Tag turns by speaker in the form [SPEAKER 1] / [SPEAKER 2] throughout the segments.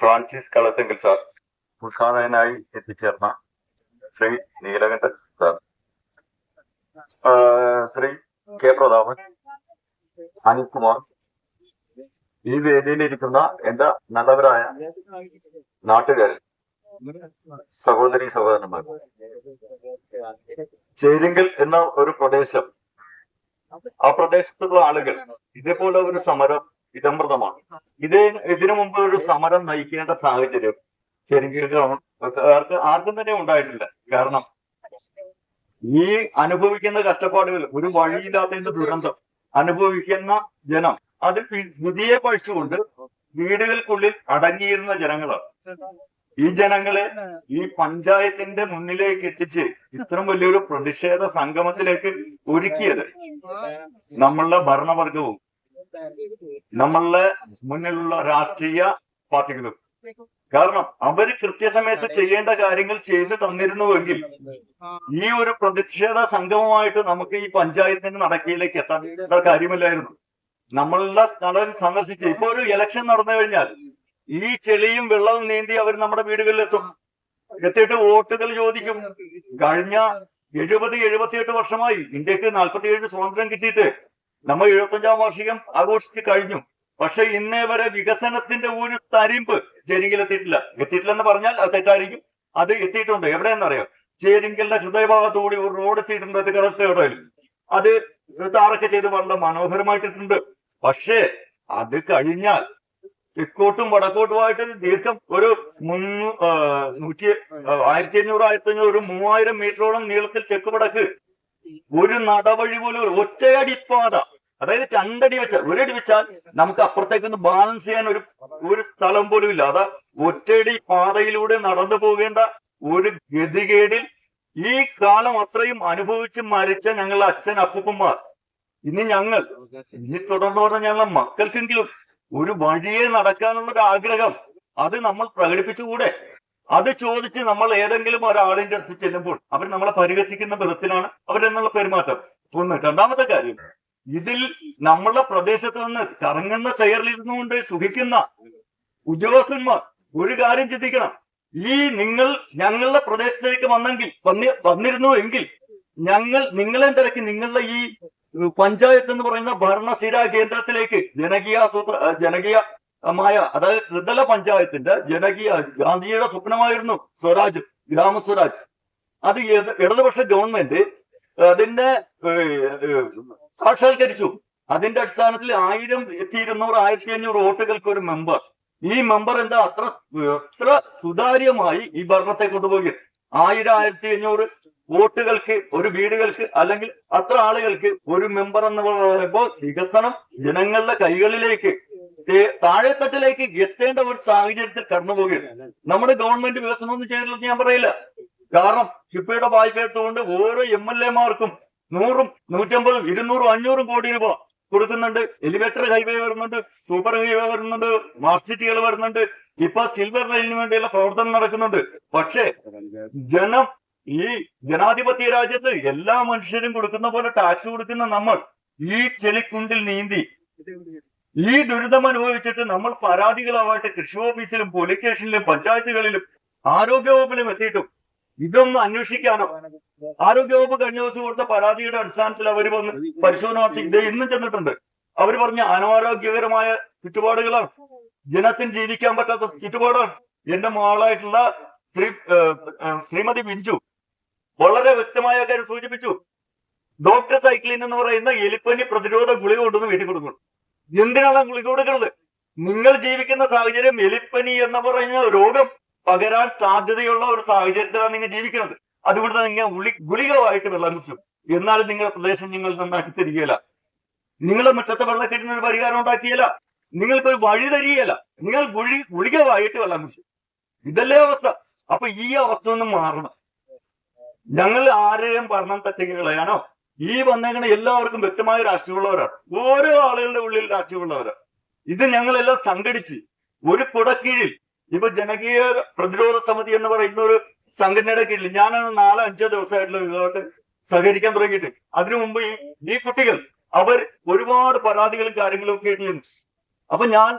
[SPEAKER 1] Francis കളത്തെങ്കിൽ sir ഉദ്ഘാടകനായി എത്തിച്ചേർന്ന Shri Neelakandan sir. Shri K Prathapan Anilkumar ഈ വേദിയിലിരിക്കുന്ന എന്റെ നല്ലവരായ നാട്ടുകാർ സഹോദരി സഹോദരന്മാർ. ചേരിങ്കൽ എന്ന ഒരു പ്രദേശം ആ പ്രദേശത്തുള്ള ആളുകൾ ഇതേപോലെ ഒരു സമരം ഇതമൃതമാണ്. ഇത് ഇതിനു മുമ്പ് ഒരു സമരം നയിക്കേണ്ട സാഹചര്യം ശരിക്കും ആർക്ക് തന്നെ ഉണ്ടായിട്ടില്ല. കാരണം ഈ അനുഭവിക്കുന്ന കഷ്ടപ്പാടുകൾ ഒരു വഴിയില്ലാത്തതിന്റെ ദുരന്തം അനുഭവിക്കുന്ന ജനം അത് പുതിയ വിധിയെ പഴിച്ചുകൊണ്ട് വീടുകൾക്കുള്ളിൽ അടങ്ങിയിരുന്ന ജനങ്ങളാണ്. ഈ ജനങ്ങളെ ഈ പഞ്ചായത്തിന്റെ മുന്നിലേക്ക് എത്തിച്ച് ഇത്രയും വലിയൊരു പ്രതിഷേധ സംഗമത്തിലേക്ക് ഒരുക്കിയത് നമ്മളുടെ ഭരണവർഗവും. നമ്മളുടെ മുന്നിലുള്ള രാഷ്ട്രീയ പാർട്ടികളും. കാരണം അവർ കൃത്യസമയത്ത് ചെയ്യേണ്ട കാര്യങ്ങൾ ചെയ്തു തന്നിരുന്നുവെങ്കിൽ ഈ ഒരു പ്രതിഷേധ സംഗമമായിട്ട് നമുക്ക് ഈ പഞ്ചായത്തിന്റെ നടക്കയിലേക്ക് എത്താൻ കാര്യമില്ലായിരുന്നു. നമ്മളുടെ സ്ഥലം സന്ദർശിച്ച് ഇപ്പൊ ഒരു ഇലക്ഷൻ നടന്നു കഴിഞ്ഞാൽ ഈ ചെളിയും വെള്ളവും നീന്തി അവർ നമ്മുടെ വീടുകളിൽ എത്തും എത്തിയിട്ട് വോട്ടുകൾ ചോദിക്കും. കഴിഞ്ഞ എഴുപത് എഴുപത്തിയെട്ട് വർഷമായി ഇന്ത്യയ്ക്ക് നാൽപ്പത്തിയേഴ് സ്വാതന്ത്ര്യം കിട്ടിയിട്ട് നമ്മൾ എഴുപത്തഞ്ചാം വാർഷികം ആഘോഷിച്ച് കഴിഞ്ഞു. പക്ഷെ ഇന്നേ വരെ വികസനത്തിന്റെ ഒരു തരിമ്പ് ചേരിങ്കിൽ എത്തിയിട്ടില്ല എത്തിയിട്ടില്ലെന്ന് പറഞ്ഞാൽ അത് തെറ്റായിരിക്കും. അത് എത്തിയിട്ടുണ്ട്. എവിടെയെന്നറിയാം ചേരിങ്കലിന്റെ ഹൃദയഭാഗത്തുകൂടി ഒരു റോഡ് എത്തിയിട്ടുണ്ട്. അത് കടത്തോടയിൽ അത് താറൊക്കെ ചെയ്ത് വളരെ മനോഹരമായിട്ടുണ്ട് പക്ഷേ അത് കഴിഞ്ഞാൽ തെക്കോട്ടും വടക്കോട്ടുമായിട്ട് ദീർഘം ഒരു മുന്നൂ നൂറ്റി ആയിരത്തി അഞ്ഞൂറ് ആയിരത്തി അഞ്ഞൂറ് ഒരു മൂവായിരം മീറ്ററോളം നീളത്തിൽ തെക്ക് വടക്ക് ഒരു നടവഴി പോലും ഒറ്റയടി ഒറ്റയടിപ്പാത അതായത് രണ്ടടി വെച്ചാൽ ഒരടി വെച്ചാൽ നമുക്ക് അപ്പുറത്തേക്ക് ഒന്ന് ബാലൻസ് ചെയ്യാൻ ഒരു ഒരു സ്ഥലം പോലും ഇല്ല. അതാ ഒറ്റയടി പാതയിലൂടെ നടന്നു പോകേണ്ട ഒരു ഗതികേടിൽ ഈ കാലം അത്രയും അനുഭവിച്ച് മരിച്ച ഞങ്ങളുടെ അച്ഛൻ അപ്പൂപ്പന്മാർ. ഇനി ഞങ്ങൾ ഇനി തുടർന്ന് പറഞ്ഞ ഞങ്ങളുടെ മക്കൾക്കെങ്കിലും ഒരു വഴിയെ നടക്കാനുള്ള ഒരു ആഗ്രഹം അത് നമ്മൾ പ്രകടിപ്പിച്ചുകൂടെ? അത് ചോദിച്ച് നമ്മൾ ഏതെങ്കിലും ഒരാളിന്റെ അടുത്ത് ചെല്ലുമ്പോൾ അവർ നമ്മളെ പരിഹസിക്കുന്ന വിധത്തിലാണ് അവരെന്നുള്ള പെരുമാറ്റം. ഒന്ന് രണ്ടാമത്തെ കാര്യം ഇതിൽ നമ്മളുടെ പ്രദേശത്ത് നിന്ന് കറങ്ങുന്ന ചെയറിലിരുന്നു കൊണ്ട് സുഖിക്കുന്ന ഉദ്യോഗസ്ഥന്മാർ ഒരു കാര്യം ചിന്തിക്കണം. ഈ നിങ്ങൾ ഞങ്ങളുടെ പ്രദേശത്തേക്ക് വന്നെങ്കിൽ വന്നി വന്നിരുന്നു എങ്കിൽ ഞങ്ങൾ നിങ്ങളെ തിരക്കി നിങ്ങളുടെ ഈ പഞ്ചായത്ത് എന്ന് പറയുന്ന ഭരണസ്ഥിര കേന്ദ്രത്തിലേക്ക് ജനകീയ ഏഹ്, ജനകീയമായ അതായത് ത്രിതല പഞ്ചായത്തിന്റെ ജനകീയ ഗാന്ധിജിയുടെ സ്വപ്നമായിരുന്നു സ്വരാജ് ഗ്രാമസ്വരാജ് അത് ഇട- ഇടതുപക്ഷ ഗവൺമെന്റ് അതിന്റെ സാക്ഷാത്കരിച്ചു. അതിന്റെ അടിസ്ഥാനത്തിൽ ആയിരം ഇരുന്നൂറ് ആയിരത്തി അഞ്ഞൂറ് വോട്ടുകൾക്ക് ഒരു മെമ്പർ ഈ മെമ്പർ എന്താ? അത്ര എത്ര സുതാര്യമായി ഈ ഭരണത്തെ കൊണ്ടുപോയി. ആയിരം ആയിരത്തി അഞ്ഞൂറ് വോട്ടുകൾക്ക് ഒരു വീടുകൾക്ക് അല്ലെങ്കിൽ അത്ര ആളുകൾക്ക് ഒരു മെമ്പർ എന്ന് പറയുമ്പോൾ വികസനം ജനങ്ങളുടെ കൈകളിലേക്ക് താഴെത്തട്ടിലേക്ക് എത്തേണ്ട ഒരു സാഹചര്യത്തിൽ കടന്നുപോകുകയാണ് നമ്മുടെ ഗവൺമെന്റ് വികസനം ഒന്നും ചെയ്തില്ലെന്ന് ഞാൻ പറയില്ല. കാരണം കിഫ്ബിയുടെ വായ്പ എടുത്തുകൊണ്ട് ഓരോ എം എൽ എമാർക്കും നൂറും നൂറ്റമ്പതും ഇരുന്നൂറും അഞ്ഞൂറും കോടി രൂപ കൊടുക്കുന്നുണ്ട്. എലിവേറ്റർ ഹൈവേ വരുന്നുണ്ട് സൂപ്പർ ഹൈവേ വരുന്നുണ്ട് മാർസിറ്റികൾ വരുന്നുണ്ട്. ഇപ്പൊ സിൽവർ ലൈനിന് വേണ്ടിയുള്ള പ്രവർത്തനം നടക്കുന്നുണ്ട്. പക്ഷേ ജനം ഈ ജനാധിപത്യ രാജ്യത്ത് എല്ലാ മനുഷ്യരും കൊടുക്കുന്ന പോലെ ടാക്സ് കൊടുക്കുന്ന നമ്മൾ ഈ ചെളിക്കുണ്ടിൽ നീന്തി ഈ ദുരിതം അനുഭവിച്ചിട്ട് നമ്മൾ പരാതികളാവായിട്ട് കൃഷി ഓഫീസിലും പോലീസ് സ്റ്റേഷനിലും പഞ്ചായത്തുകളിലും ആരോഗ്യവകുപ്പിലും എത്തിയിട്ടും ഇതൊന്നും അന്വേഷിക്കാനോ ആരോഗ്യവകുപ്പ് കഴിഞ്ഞ ദിവസം കൊടുത്ത പരാതിയുടെ അടിസ്ഥാനത്തിൽ അവർ വന്ന് പരിശോധന നടത്തി. ഇത് ഇന്നും ചെന്നിട്ടുണ്ട്. അവർ പറഞ്ഞ അനാരോഗ്യകരമായ ചുറ്റുപാടുകളാണ്. ജനത്തിന് ജീവിക്കാൻ പറ്റാത്ത ചുറ്റുപാടാണ്. എന്റെ മോളായിട്ടുള്ള ശ്രീ ശ്രീമതി ബിഞ്ചു വളരെ വ്യക്തമായ കാര്യം സൂചിപ്പിച്ചു. ഡോക്ടർ സൈക്ലിൻ എന്ന് പറയുന്ന എലിപ്പനി പ്രതിരോധ ഗുളിക കൊണ്ടുവന്ന് വീട്ടിൽ കൊടുക്കുന്നു. എന്തിനാണ് ഗുളിക കൊടുക്കുന്നത്? നിങ്ങൾ ജീവിക്കുന്ന സാഹചര്യം എലിപ്പനി എന്ന് പറയുന്ന രോഗം പകരാൻ സാധ്യതയുള്ള ഒരു സാഹചര്യത്തിലാണ് നിങ്ങൾ ജീവിക്കുന്നത്. അതുകൊണ്ട് നിങ്ങൾ ഗുളി ഗുളികമായിട്ട് വെള്ളം കുടിച്ചു എന്നാലും നിങ്ങളുടെ പ്രദേശം നിങ്ങൾ നന്നാക്കി തരികയില്ല. നിങ്ങളുടെ മുറ്റത്തെ വെള്ളക്കെട്ടിന് ഒരു പരിഹാരം ഉണ്ടാക്കിയല്ല. നിങ്ങൾക്ക് ഒരു വഴി തരികയില്ല. നിങ്ങൾ ഗുളി ഗുളികമായിട്ട് വെള്ളം കുടിച്ചു. ഇതല്ലേ അവസ്ഥ. അപ്പൊ ഈ അവസ്ഥ ഒന്ന് മാറണം. ഞങ്ങൾ ആരെയും ഭരണം തട്ടിക്ക് കളയാനോ ഈ വന്നേക്കണ എല്ലാവർക്കും വ്യക്തമായ രാഷ്ട്രീയമുള്ളവരാണ്. ഓരോ ആളുകളുടെ ഉള്ളിൽ രാഷ്ട്രീയമുള്ളവരാണ്. ഇത് ഞങ്ങളെല്ലാം സംഘടിച്ച് ഒരു കുടക്കീഴിൽ ഇപ്പൊ ജനകീയ പ്രതിരോധ സമിതി എന്ന് പറയുന്ന ഒരു സംഘടനയുടെ കീഴിൽ ഞാനാണ് നാലോ അഞ്ചോ ദിവസമായിട്ടുള്ള ഇതുമായിട്ട് സഹകരിക്കാൻ തുടങ്ങിയിട്ട് അതിനു മുമ്പ് ഈ കുട്ടികൾ അവർ ഒരുപാട് പരാതികളും കാര്യങ്ങളും ഒക്കെ ഇട്ടിരുന്നു അപ്പൊ ഞാൻ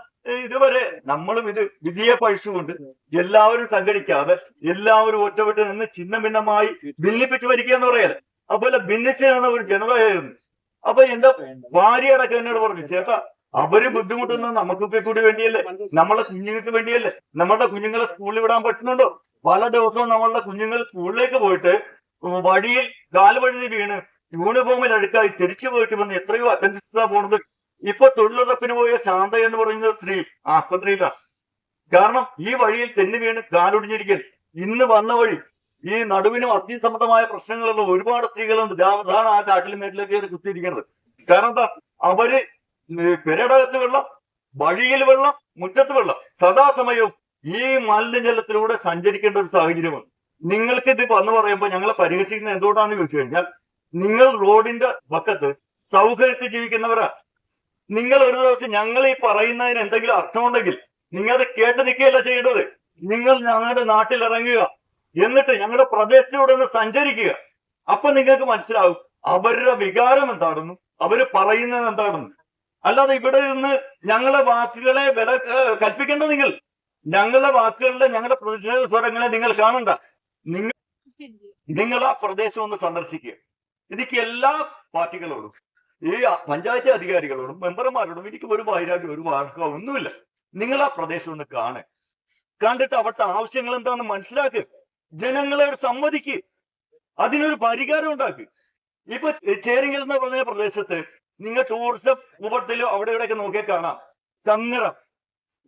[SPEAKER 1] ഇതുവരെ നമ്മളും ഇത് വിധിയെ പഴിച്ചുകൊണ്ട് എല്ലാവരും സംഘടിക്കാതെ എല്ലാവരും ഒറ്റപ്പെട്ട് നിന്ന് ചിഹ്ന ഭിന്നമായി ഭിന്നിപ്പിച്ചു വരിക എന്ന് പറയാറ് അതുപോലെ ഭിന്നിച്ചാണ് അവർ ഒരു ജനതയായിരുന്നു അപ്പൊ എന്റെ ഭാര്യ അടക്കം എന്നോട് പറഞ്ഞു ചേട്ടാ അവർ ബുദ്ധിമുട്ടുന്നത് നമുക്കൊക്കെ കൂടി വേണ്ടിയല്ലേ? നമ്മളെ കുഞ്ഞുങ്ങൾക്ക് വേണ്ടിയല്ലേ? നമ്മളുടെ കുഞ്ഞുങ്ങളെ സ്കൂളിൽ വിടാൻ പറ്റുന്നുണ്ടോ? പല ദിവസവും നമ്മളുടെ കുഞ്ഞുങ്ങൾ സ്കൂളിലേക്ക് പോയിട്ട് വഴിയിൽ കാലുവഴി വീണ് യൂണിഫോമിൽ അടുക്കായി തിരിച്ചു പോയിട്ട് വന്ന് എത്രയോ അറ്റൻഡൻസാ പോണത്. ഇപ്പൊ തൊഴിലുറപ്പിന് പോയ ശാന്ത എന്ന് പറയുന്ന സ്ത്രീ ആസ്പത്രിയിലാണ്. കാരണം ഈ വഴിയിൽ തെന്നി വീണ് കാലൊടിഞ്ഞിരിക്കൽ. ഇന്ന് വന്ന വഴി ഈ നടുവിനും അസ്ഥിസംബന്ധമായ പ്രശ്നങ്ങളുള്ള ഒരുപാട് സ്ത്രീകളുണ്ട്. അതാണ് ആ ചാട്ടിലും മേട്ടിലേക്ക് കയറി കുത്തിയിരിക്കുന്നത്. കാരണം എന്താ? അവർ പെരടകത്ത് വെള്ളം വഴിയിൽ വെള്ളം മുറ്റത്ത് വെള്ളം. സദാസമയവും ഈ മാലിന്യജലത്തിലൂടെ സഞ്ചരിക്കേണ്ട ഒരു സാഹചര്യമാണ് നിങ്ങൾക്ക് ഇത് വന്ന് പറയുമ്പോൾ ഞങ്ങളെ പരിഹസിക്കുന്നത് എന്തുകൊണ്ടാണെന്ന് ചോദിച്ചു കഴിഞ്ഞാൽ നിങ്ങൾ റോഡിന്റെ പക്കത്ത് സൗകര്യത്തിൽ ജീവിക്കുന്നവരാ. നിങ്ങൾ ഒരു ദിവസം ഞങ്ങൾ ഈ പറയുന്നതിന് എന്തെങ്കിലും അർത്ഥമുണ്ടെങ്കിൽ നിങ്ങൾ അത് കേട്ട് നിൽക്കുകയല്ല ചെയ്യേണ്ടത്. നിങ്ങൾ ഞങ്ങളുടെ നാട്ടിൽ ഇറങ്ങുക എന്നിട്ട് ഞങ്ങളുടെ പ്രദേശത്തിലൂടെ ഒന്ന് സഞ്ചരിക്കുക. അപ്പൊ നിങ്ങൾക്ക് മനസ്സിലാവും അവരുടെ വികാരം എന്താണെന്നും അവർ പറയുന്നത് എന്താണെന്ന്. അല്ലാതെ ഇവിടെ നിന്ന് ഞങ്ങളെ വാക്കുകളെ വില കൽപ്പിക്കേണ്ട നിങ്ങൾ. ഞങ്ങളുടെ വാക്കുകളുടെ ഞങ്ങളുടെ പ്രതിഷേധ സ്വരങ്ങളെ നിങ്ങൾ കാണണ്ട. നിങ്ങൾ നിങ്ങൾ ആ പ്രദേശം ഒന്ന് സന്ദർശിക്കുക. എനിക്ക് എല്ലാ പാർട്ടികളോടും ഈ പഞ്ചായത്ത് അധികാരികളോടും മെമ്പർമാരോടും എനിക്ക് ഒരു വൈരാഗ്യം ഒരു വാർക്കോ ഒന്നുമില്ല. നിങ്ങൾ ആ പ്രദേശം ഒന്ന് കാണേ കണ്ടിട്ട് അവിടുത്തെ ആവശ്യങ്ങൾ എന്താണെന്ന് മനസ്സിലാക്കുക. ജനങ്ങളെ സമ്മതിക്ക്. അതിനൊരു പരിഹാരം ഉണ്ടാക്കി. ഇപ്പൊ ചേരിങ്ങൽ എന്ന് പറഞ്ഞ പ്രദേശത്ത് നിങ്ങൾ ടൂറിസം മുഖത്തിലോ അവിടെ ഇവിടെയൊക്കെ നോക്കിയാൽ കാണാം. ചങ്ങരം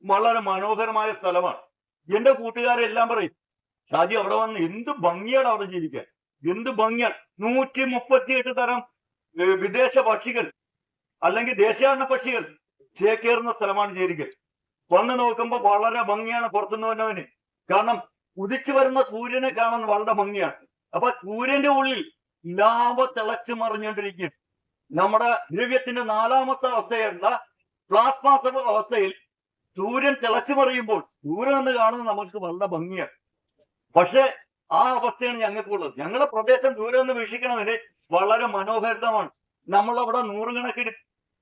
[SPEAKER 1] വളരെ മനോഹരമായ സ്ഥലമാണ്. എന്റെ കൂട്ടുകാരെല്ലാം പറയും ഷാജി അവിടെ വന്ന് എന്ത് ഭംഗിയാണ് അവിടെ ജീവിക്കാൻ? എന്ത് ഭംഗിയാണ്? നൂറ്റി മുപ്പത്തിയെട്ട് തരം വിദേശ പക്ഷികൾ അല്ലെങ്കിൽ ദേശാടന പക്ഷികൾ ചേക്കേറുന്ന സ്ഥലമാണ് ചേരിക്കൽ വന്ന് നോക്കുമ്പോൾ വളരെ ഭംഗിയാണ് പുറത്തുനിന്ന് വന്നവന്. കാരണം ഉദിച്ചു വരുന്ന സൂര്യനെ കാണാൻ വളരെ ഭംഗിയാണ്. അപ്പൊ സൂര്യന്റെ ഉള്ളിൽ ലാഭ തിളച്ചു മറിഞ്ഞുകൊണ്ടിരിക്കും. നമ്മുടെ ദ്രവ്യത്തിന്റെ നാലാമത്തെ അവസ്ഥയുള്ള പ്ലാസ്മ അവസ്ഥയിൽ സൂര്യൻ തിളച്ചു മറിയുമ്പോൾ സൂര്യൻ എന്ന് കാണുന്നത് നമുക്ക് വളരെ ഭംഗിയാണ്. പക്ഷെ ആ അവസ്ഥയാണ് ഞങ്ങൾക്കുള്ളത്. ഞങ്ങളുടെ പ്രദേശം ദൂരെ നിന്ന് വീക്ഷിക്കണമെങ്കിൽ വളരെ മനോഹരിതമാണ്. നമ്മളവിടെ നൂറുകണക്കിന്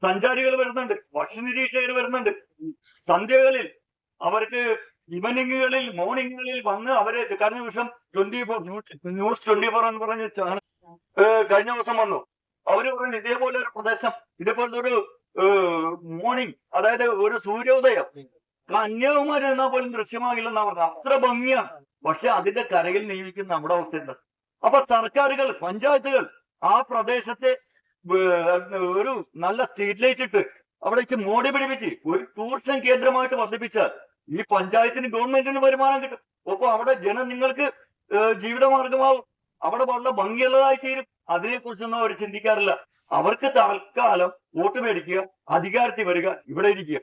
[SPEAKER 1] സഞ്ചാരികൾ വരുന്നുണ്ട് ഭക്ഷ്യ നിരീക്ഷകർ വരുന്നുണ്ട്. സന്ധ്യകളിൽ അവർക്ക് ഈവനിങ്ങുകളിൽ മോർണിംഗുകളിൽ വന്ന് അവരെ കഴിഞ്ഞ ദിവസം twenty four news twenty four എന്ന് പറഞ്ഞ ചാനൽ കഴിഞ്ഞ ദിവസം വന്നു. അവർ പറഞ്ഞു ഇതേപോലെ ഒരു പ്രദേശം ഇതേപോലത്തെ ഒരു മോർണിംഗ് അതായത് ഒരു സൂര്യോദയം. കന്യാകുമാരി എന്നാ പോലും ദൃശ്യമാകില്ലെന്നാ പറഞ്ഞത്. അത്ര ഭംഗിയാണ്. പക്ഷെ അതിന്റെ കരയിൽ നിയമിക്കുന്ന നമ്മുടെ അവസ്ഥ അവസ്ഥയുണ്ട്. അപ്പൊ സർക്കാരുകൾ പഞ്ചായത്തുകൾ ആ പ്രദേശത്തെ ഒരു നല്ല സ്ട്രീറ്റ് ലൈറ്റ് ഇട്ട് അവിടെ വെച്ച് മോടി പിടിപ്പിച്ച് ഒരു ടൂറിസം കേന്ദ്രമായിട്ട് വർദ്ധിപ്പിച്ചാൽ ഈ പഞ്ചായത്തിന് ഗവൺമെന്റിന് വരുമാനം കിട്ടും. ഒപ്പം അവിടെ ജനം നിങ്ങൾക്ക് ജീവിതമാർഗമാവും. അവിടെ വളരെ ഭംഗിയുള്ളതായി തീരും. അതിനെക്കുറിച്ചൊന്നും അവർ ചിന്തിക്കാറില്ല. അവർക്ക് തൽക്കാലം വോട്ട് മേടിക്കുക അധികാരത്തിൽ വരിക ഇവിടെ ഇരിക്കുക.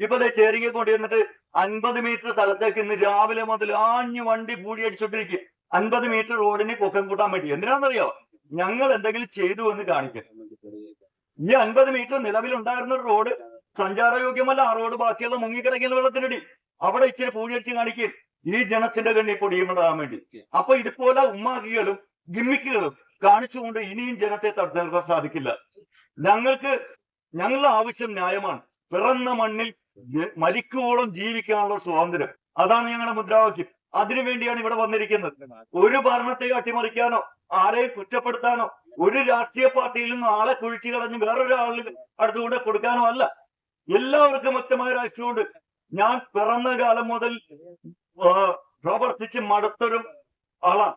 [SPEAKER 1] ഇപ്പൊ ദേ ചേരിക കൊണ്ടുവന്നിട്ട് അൻപത് മീറ്റർ സ്ഥലത്തേക്ക് ഇന്ന് രാവിലെ മുതൽ ആഞ്ഞു വണ്ടി പൂടി അടിച്ചോണ്ടിരിക്കുക. അൻപത് മീറ്റർ റോഡിനെ പൊക്കം കൂട്ടാൻ വേണ്ടി. എന്തിനാണെന്നറിയോ? ഞങ്ങൾ എന്തെങ്കിലും ചെയ്തു എന്ന് കാണിക്കുക ഈ അൻപത് മീറ്റർ നിലവിലുണ്ടായിരുന്ന റോഡ് സഞ്ചാരയോഗ്യമല്ല ആ റോഡ് ബാക്കിയുള്ള മുങ്ങിക്കിടക്കുന്ന വെള്ളത്തിനടി. അവിടെ ഇച്ചിരി പൂടി അടിച്ച് കാണിക്കുക ഈ ജനത്തിന്റെ കണ്ണി പൊടിയുണ്ടാകാൻ വേണ്ടി. അപ്പൊ ഇതുപോലെ ഉമ്മാക്കികളും ഗിമ്മിക്കുകളും കാണിച്ചുകൊണ്ട് ഇനിയും ജനത്തെ തടുത്തു സാധിക്കില്ല. ഞങ്ങൾക്ക് ഞങ്ങളുടെ ആവശ്യം ന്യായമാണ്. പിറന്ന മണ്ണിൽ മരിക്കുവോളം ജീവിക്കാനുള്ള സ്വാതന്ത്ര്യം. അതാണ് ഞങ്ങളുടെ മുദ്രാവാക്യം. അതിനുവേണ്ടിയാണ് ഇവിടെ വന്നിരിക്കുന്നത്. ഒരു ഭരണത്തെ അട്ടിമറിക്കാനോ ആരെയും കുറ്റപ്പെടുത്താനോ ഒരു രാഷ്ട്രീയ പാർട്ടിയിൽ നിന്ന് ആളെ കുഴിച്ചു കളഞ്ഞ് വേറൊരാളിൽ അടുത്തുകൂടെ കൊടുക്കാനോ അല്ല. എല്ലാവർക്കും വ്യക്തമായ രാഷ്ട്രീയമുണ്ട് ഞാൻ പിറന്ന കാലം മുതൽ പ്രവർത്തിച്ച് മടുത്തൊരു ആളാണ്.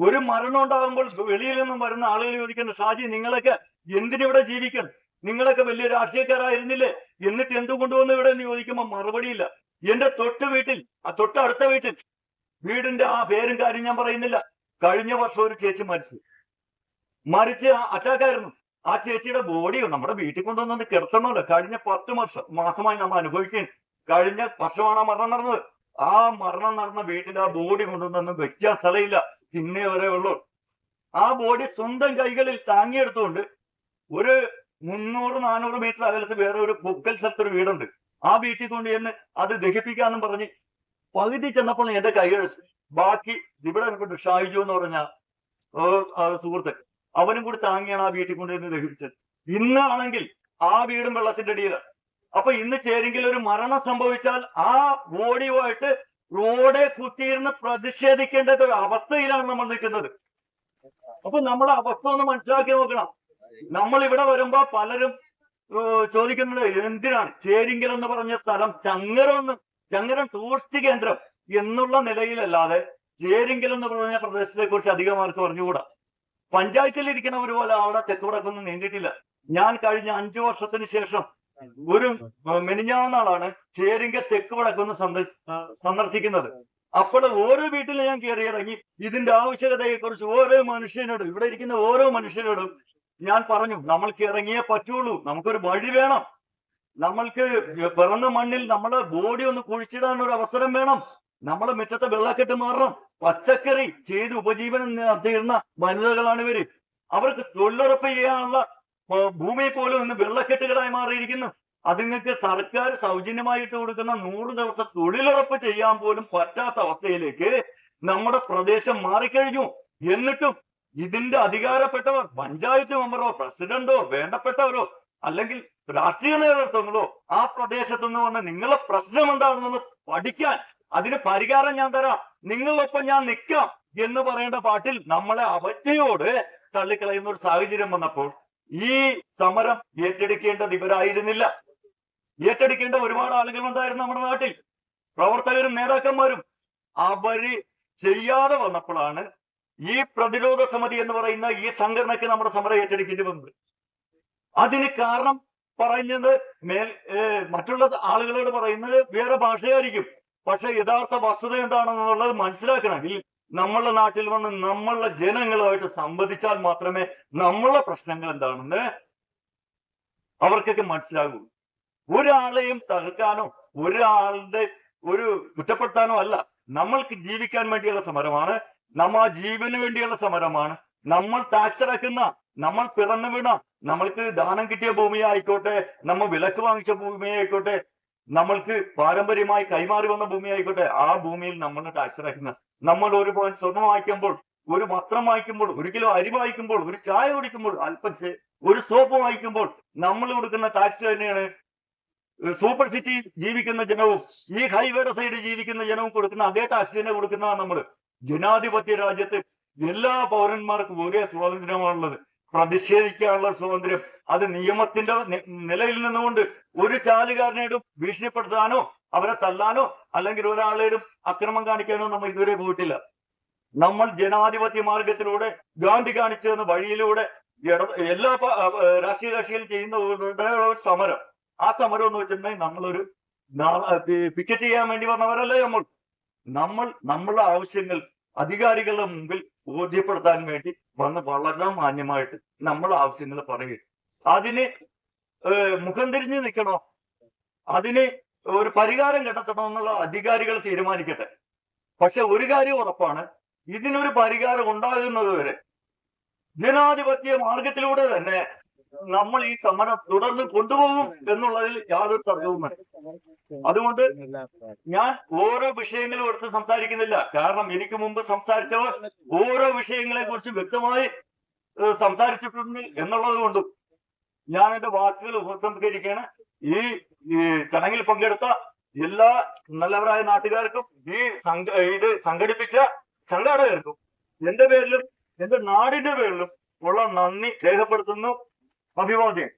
[SPEAKER 1] ഒരു മരണം ഉണ്ടാകുമ്പോൾ വെളിയിൽ നിന്നും വരുന്ന ആളുകൾ ചോദിക്കുന്നു ഷാജി നിങ്ങളൊക്കെ എന്തിനിവിടെ ജീവിക്കണം? നിങ്ങളൊക്കെ വലിയ രാഷ്ട്രീയക്കാരായിരുന്നില്ലേ? എന്നിട്ട് എന്തു കൊണ്ടുവന്നു ഇവിടെ എന്ന് ചോദിക്കുമ്പോൾ മറുപടിയില്ല. എന്റെ തൊട്ട് വീട്ടിൽ ആ തൊട്ട് അടുത്ത വീട്ടിൽ. വീടിന്റെ ആ പേരും കാര്യം ഞാൻ പറയുന്നില്ല. കഴിഞ്ഞ വർഷം ഒരു ചേച്ചി മരിച്ചു. മരിച്ച് അറ്റാക്കായിരുന്നു. ആ ചേച്ചിയുടെ ബോഡി നമ്മുടെ വീട്ടിൽ കൊണ്ടുവന്നത് കിടത്തണമല്ലോ കഴിഞ്ഞ പത്ത് വർഷം മാസമായി നമ്മൾ അനുഭവിക്കും കഴിഞ്ഞ വർഷമാണ് ആ മരണം നടന്നത്. ആ മരണം നടന്ന വീട്ടിൽ ആ ബോഡി കൊണ്ടുവന്നൊന്നും വെക്കാൻ സ്ഥലമില്ല. പിന്നെ വരെ ഉള്ളൂ. ആ ബോഡി സ്വന്തം കൈകളിൽ താങ്ങിയെടുത്തുകൊണ്ട് ഒരു മുന്നൂറ് നാനൂറ് മീറ്റർ അകലത്ത് വേറെ ഒരു പൊക്കൽ സ്ഥലത്ത് ഒരു വീടുണ്ട്. ആ വീട്ടിൽ കൊണ്ട് ചെന്ന് അത് ദഹിപ്പിക്കാന്നും പറഞ്ഞ് പകുതി ചെന്നപ്പോൾ എന്റെ കൈകൾ ബാക്കി ഇവിടെ ഷായിജു എന്ന് പറഞ്ഞ സുഹൃത്ത് അവനും കൂടി താങ്ങിയാണ് ആ വീട്ടിൽ കൊണ്ടുവരുന്നത് ദഹിപ്പിച്ചത്. ഇന്നാണെങ്കിൽ ആ വീടും വെള്ളത്തിന്റെ അടിയിലാണ് അപ്പൊ ഇന്ന് ചേരെങ്കിൽ ഒരു മരണം സംഭവിച്ചാൽ ആ ബോഡിയുമായിട്ട് റോഡെ കുത്തിയിരുന്ന് പ്രതിഷേധിക്കേണ്ട ഒരു അവസ്ഥയിലാണ് നമ്മൾ നിൽക്കുന്നത്. അപ്പൊ നമ്മുടെ അവസ്ഥ ഒന്ന് മനസ്സിലാക്കി നോക്കണം. നമ്മൾ ഇവിടെ വരുമ്പോ പലരും ചോദിക്കുന്നത് എന്തിനാണ്? ചേരിങ്കൽ എന്ന് പറഞ്ഞ സ്ഥലം ചങ്ങരം ചങ്ങരം ടൂറിസ്റ്റ് കേന്ദ്രം എന്നുള്ള നിലയിലല്ലാതെ ചേരിങ്കൽ എന്ന് പറഞ്ഞ പ്രദേശത്തെ കുറിച്ച് അധികം ആർക്ക് പറഞ്ഞുകൂടാ പഞ്ചായത്തിൽ ഇരിക്കണവർ പോലെ അവിടെ തെക്കുവടക്കൊന്നും നീങ്ങിയിട്ടില്ല ഞാൻ കഴിഞ്ഞ അഞ്ചു വർഷത്തിന് ശേഷം ഒരു മെനിഞ്ഞാന്നാളാണ് ചേരിങ്ക തെക്ക് വടക്കൊന്ന് സന്ദർശിക്കുന്നത്. അപ്പോൾ ഓരോ വീട്ടിലും ഞാൻ കയറി ഇറങ്ങി ഇതിന്റെ ആവശ്യകതയെ കുറിച്ച് ഓരോ മനുഷ്യനോടും ഇവിടെ ഇരിക്കുന്ന ഓരോ മനുഷ്യനോടും ഞാൻ പറഞ്ഞു നമ്മൾക്ക് ഇറങ്ങിയേ പറ്റുള്ളൂ നമുക്കൊരു വഴി വേണം. നമ്മൾക്ക് പിറന്ന മണ്ണിൽ നമ്മളെ ബോഡി ഒന്ന് കുഴിച്ചിടാൻ ഒരു അവസരം വേണം. നമ്മളെ മുറ്റത്തെ വെള്ളക്കെട്ട് മാറണം. പച്ചക്കറി ചെയ്ത് ഉപജീവനം നടത്തിയിരുന്ന വനിതകളാണ് ഇവർ. അവർക്ക് തൊഴിലുറപ്പ് ചെയ്യാനുള്ള ഭൂമി പോലും ഇന്ന് വെള്ളക്കെട്ടുകളായി മാറിയിരിക്കുന്നു. അതുങ്ങൾക്ക് സർക്കാർ സൗജന്യമായിട്ട് കൊടുക്കുന്ന നൂറ് ദിവസം തൊഴിലുറപ്പ് ചെയ്യാൻ പോലും പറ്റാത്ത അവസ്ഥയിലേക്ക് നമ്മുടെ പ്രദേശം മാറിക്കഴിഞ്ഞു. എന്നിട്ടും ഇതിന്റെ അധികാരപ്പെട്ടവർ പഞ്ചായത്ത് മെമ്പറോ പ്രസിഡന്റോ വേണ്ടപ്പെട്ടവരോ അല്ലെങ്കിൽ രാഷ്ട്രീയ നേതൃത്വങ്ങളോ ആ പ്രദേശത്തു നിന്ന് വന്ന് നിങ്ങളെ പ്രശ്നം എന്താണെന്ന് പഠിക്കാൻ അതിന് പരിഹാരം ഞാൻ തരാം. നിങ്ങളൊപ്പം ഞാൻ നിൽക്കാം എന്ന് പറയേണ്ട പാട്ടിൽ നമ്മളെ അവജ്ഞയോട് തള്ളിക്കളയുന്ന ഒരു സാഹചര്യം വന്നപ്പോൾ ഈ സമരം ഏറ്റെടുക്കേണ്ടത് ഇവരായിരുന്നില്ല. ഏറ്റെടുക്കേണ്ട ഒരുപാട് ആളുകൾ ഉണ്ടായിരുന്നു നമ്മുടെ നാട്ടിൽ. പ്രവർത്തകരും നേതാക്കന്മാരും. അവർ ചെയ്യാതെ വന്നപ്പോഴാണ് ഈ പ്രതിരോധ സമിതി എന്ന് പറയുന്ന ഈ സംഘടനയ്ക്ക് നമ്മുടെ സമരം ഏറ്റെടുക്കേണ്ടി വന്നത്. അതിന് കാരണം പറയുന്നത് മേൽ മറ്റുള്ള ആളുകളോട് പറയുന്നത് വേറെ ഭാഷയായിരിക്കും. പക്ഷെ യഥാർത്ഥ വസ്തുത എന്താണെന്നുള്ളത് മനസ്സിലാക്കണം. ഈ നമ്മളുടെ നാട്ടിൽ വന്ന് നമ്മളുടെ ജനങ്ങളുമായിട്ട് സംവദിച്ചാൽ മാത്രമേ നമ്മളുടെ പ്രശ്നങ്ങൾ എന്താണെന്ന് അവർക്കൊക്കെ മനസ്സിലാകൂ. ഒരാളെയും തകർക്കാനോ ഒരാളുടെ ഒരു കുറ്റപ്പെടുത്താനോ അല്ല. നമ്മൾക്ക് ജീവിക്കാൻ വേണ്ടിയുള്ള സമരമാണ്. നമ്മ ജീവന് വേണ്ടിയുള്ള സമരമാണ്. നമ്മൾ ടാക്സ് അടക്കുന്ന നമ്മൾ പിറന്നു വീണ നമ്മൾക്ക് ദാനം കിട്ടിയ ഭൂമി ആയിക്കോട്ടെ നമ്മൾ വിലക്ക് വാങ്ങിച്ച ഭൂമി ആയിക്കോട്ടെ നമ്മൾക്ക് പാരമ്പര്യമായി കൈമാറി വന്ന ഭൂമി ആയിക്കോട്ടെ ആ ഭൂമിയിൽ നമ്മൾ ടാക്സ് അടയ്ക്കുന്ന നമ്മൾ ഒരു പോയിന്റ് സ്വർണം വാങ്ങിക്കുമ്പോൾ ഒരു വസ്ത്രം വാങ്ങിക്കുമ്പോൾ ഒരു കിലോ അരി വാങ്ങിക്കുമ്പോൾ ഒരു ചായ കുടിക്കുമ്പോൾ അല്പം ഒരു സോപ്പ് വാങ്ങിക്കുമ്പോൾ നമ്മൾ കൊടുക്കുന്ന ടാക്സ് തന്നെയാണ്. സൂപ്പർ സിറ്റി ജീവിക്കുന്ന ജനവും ഈ ഹൈവേ സൈഡ് ജീവിക്കുന്ന ജനവും കൊടുക്കുന്ന അതേ ടാക്സ് തന്നെ കൊടുക്കുന്നതാണ് നമ്മൾ ജനാധിപത്യ രാജ്യത്ത് എല്ലാ പൗരന്മാർക്കും ഒരേ സ്വാതന്ത്ര്യമാണുള്ളത്. പ്രതിഷേധിക്കാനുള്ള സ്വാതന്ത്ര്യം. അത് നിയമത്തിന്റെ നിലയിൽ നിന്നുകൊണ്ട് ഒരു ചാലുകാരനേടും ഭീഷണിപ്പെടുത്താനോ അവരെ തല്ലാനോ അല്ലെങ്കിൽ ഒരാളേടും അക്രമം കാണിക്കാനോ നമ്മൾ ഇതുവരെ പോയിട്ടില്ല. നമ്മൾ ജനാധിപത്യ മാർഗത്തിലൂടെ ഗാന്ധി കാണിച്ചു തന്ന വഴിയിലൂടെ എല്ലാ രാഷ്ട്രീയ കക്ഷികളും ചെയ്യുന്ന സമരം. ആ സമരം എന്ന് വെച്ചിട്ടുണ്ടെങ്കിൽ നമ്മളൊരു പിക്കറ്റ് ചെയ്യാൻ വേണ്ടി വന്നവരല്ലേ നമ്മൾ. നമ്മൾ നമ്മളുടെ ആവശ്യങ്ങൾ അധികാരികളുടെ മുമ്പിൽ ബോധ്യപ്പെടുത്താൻ വേണ്ടി വന്ന് വളരെ മാന്യമായിട്ട് നമ്മൾ ആവശ്യങ്ങൾ പറയുക അതിന് മുഖം തിരിഞ്ഞ് നിൽക്കണോ? അതിന് ഒരു പരിഹാരം കണ്ടെത്തണം എന്നുള്ള അധികാരികൾ തീരുമാനിക്കട്ടെ. പക്ഷെ ഒരു കാര്യം ഉറപ്പാണ്. ഇതിനൊരു പരിഹാരം ഉണ്ടാകുന്നത് വരെ ജനാധിപത്യ മാർഗത്തിലൂടെ തന്നെ നമ്മൾ ഈ സമരം തുടർന്ന് കൊണ്ടുപോകും എന്നുള്ളതിൽ യാതൊരു തർക്കവും അതുകൊണ്ട് ഞാൻ ഓരോ വിഷയങ്ങളും എടുത്ത് സംസാരിക്കുന്നില്ല. കാരണം എനിക്ക് മുമ്പ് സംസാരിച്ചവർ ഓരോ വിഷയങ്ങളെ കുറിച്ച് വ്യക്തമായി സംസാരിച്ചിട്ടുണ്ട് എന്നുള്ളത് കൊണ്ടും ഞാൻ എന്റെ വാക്കുകൾ ഉപസംഹരിക്കുകയാണ്. ഈ ചടങ്ങിൽ പങ്കെടുത്ത എല്ലാ നല്ലവരായ നാട്ടുകാർക്കും ഈ ഇത് സംഘടിപ്പിച്ച സംഘാടകർക്കും എന്റെ പേരിലും എന്റെ നാടിന്റെ പേരിലും ഉള്ള നന്ദി രേഖപ്പെടുത്തുന്നു. 别忘记。